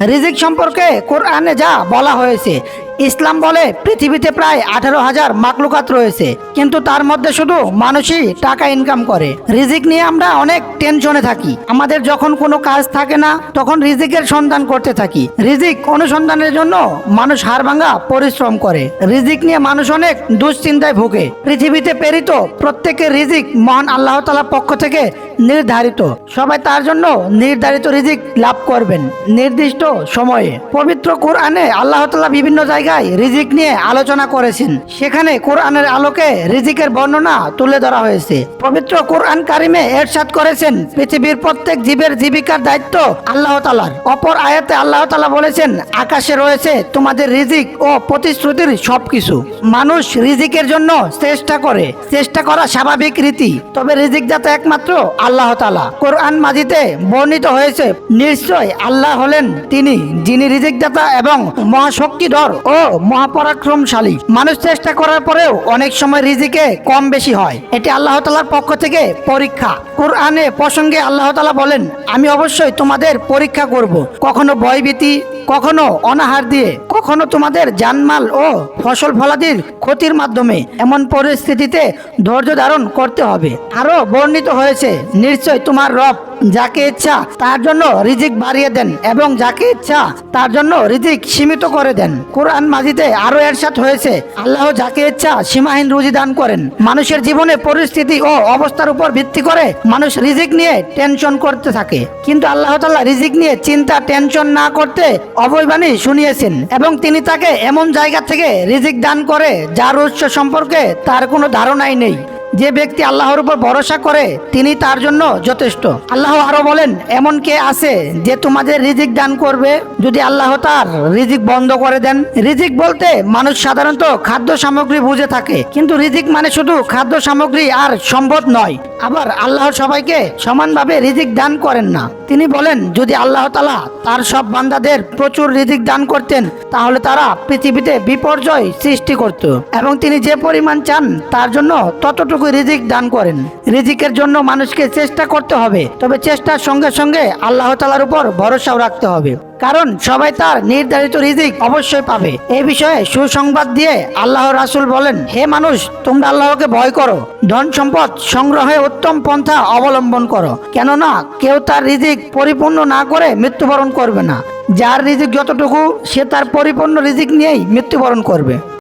রিজিক সম্পর্কে কোরআনে যা বলা হয়েছে ইসলাম বলে পৃথিবীতে প্রায় আঠারো হাজার মাকলুকাত রয়েছে। কিন্তু তার মধ্যে শুধু মানুষই টাকা ইনকাম করে। রিজিক নিয়ে আমরা অনেক টেনশনে থাকি। আমাদের যখন কোনো কাজ থাকে না, তখন রিজিকের সন্ধান করতে থাকি। রিজিক অনুসন্ধানের জন্য মানুষ হাড়ভাঙ্গা পরিশ্রম করে। রিজিক নিয়ে মানুষ অনেক দুশ্চিন্তায় ভোগে। পৃথিবীতে প্রেরিত প্রত্যেকের রিজিক মহান আল্লাহ তালার পক্ষ থেকে নির্ধারিত। সবাই তার জন্য নির্ধারিত রিজিক লাভ করবেন। নির্দিষ্ট সময়ে। পবিত্র কোরআনে আল্লাহ তালা বিভিন্ন জায়গায় রিজিক নিয়ে আলোচনা করেছেন। সেখানে কোরআনের আলোকে রিজিকের বর্ণনা তুলে ধরা হয়েছে। পবিত্র কোরআন কারিমে এরশাদ করেছেন, পৃথিবীর প্রত্যেক জীবের জীবিকার দায়িত্ব আল্লাহ তালার অপর আয়াতে আল্লাহ তালা বলেছেন, আকাশে রয়েছে তোমাদের রিজিক ও প্রতিশ্রুতির সবকিছু। মানুষ রিজিকের জন্য চেষ্টা করে, চেষ্টা করা স্বাভাবিক রীতি। তবে রিজিক দাতা একমাত্র আল্লাহ তালা কোরআন মাজিতে বর্ণিত হয়েছে, নিশ্চয় আল্লাহ হলেন তিনি যিনি রিজিক দাতা এবং মহাশক্তিধর ও মহাপরাক্রমশালী। মানুষ চেষ্টা করার পরেও অনেক সময় রিজিকে কম বেশি হয়। এটি আল্লাহ তালার পক্ষ থেকে পরীক্ষা। কোরআনে প্রসঙ্গে আল্লাহ তালা বলেন, আমি অবশ্যই তোমাদের পরীক্ষা করব। কখনো ভয়ভীতি, কখনো অনাহার দিয়ে, কখনো তোমাদের জানমাল ও ফসল ফলাদির ক্ষতির মাধ্যমে এমন পরিস্থিতিতে ধৈর্য ধারণ করতে হবে। আরও বর্ণিত হয়েছে, নিশ্চয় তোমার রব যাকে ইচ্ছা তার জন্য রিজিক বাড়িয়ে দেন এবং যাকে ইচ্ছা তার জন্য রিজিক সীমিত করে দেন। কোরআন মাজিদে আরও এরশাদ হয়েছে, আল্লাহ যাকে ইচ্ছা সীমাহীন রুজি দান করেন। মানুষের জীবনে পরিস্থিতি ও অবস্থার উপর ভিত্তি করে মানুষ রিজিক নিয়ে টেনশন করতে থাকে। কিন্তু আল্লাহ তাল্লাহ রিজিক নিয়ে চিন্তা, টেনশন না করতে অবৈবাণী শুনিয়েছেন এবং তিনি তাকে এমন জায়গা থেকে রিজিক দান করে যার উৎস সম্পর্কে তার কোনো ধারণাই নেই। যে ব্যক্তি আল্লাহর উপর ভরসা করে, তিনি তার জন্য যথেষ্ট। আল্লাহ আরও বলেন, এমন কে আছে যে তোমাদের রিজিক দান করবে? যদি আল্লাহ তার রিজিক বন্ধ করে দেন। রিজিক বলতে মানুষ সাধারণত খাদ্য সামগ্রী বুঝে থাকে, কিন্তু রিজিক মানে শুধু খাদ্য সামগ্রী আর সম্পদ নয়। আবার আল্লাহ সবাইকে সমানভাবে রিজিক দান করেন না। তিনি বলেন, যদি আল্লাহ তালা তার সব বান্দাদের প্রচুর রিজিক দান করতেন, তাহলে তারা পৃথিবীতে বিপর্যয় সৃষ্টি করত। এবং তিনি যে পরিমাণ চান, তার জন্য ততটুকু রিজিক দান করেন। রিজিকের জন্য মানুষকে চেষ্টা করতে হবে, তবে চেষ্টার সঙ্গে সঙ্গে আল্লাহ তালার উপর ভরসাও রাখতে হবে। কারণ সবাই তার নির্ধারিত রিজিক অবশ্যই পাবে। এই বিষয়ে সুসংবাদ দিয়ে আল্লাহ রাসুল বলেন, হে মানুষ, তোমরা আল্লাহকে ভয় করো। ধন সম্পদ সংগ্রহে উত্তম পন্থা অবলম্বন করো। কেননা, কেউ তার রিজিক পরিপূর্ণ না করে মৃত্যুবরণ করবে না। যার রিজিক যতটুকু, সে তার পরিপূর্ণ রিজিক নিয়েই মৃত্যুবরণ করবে।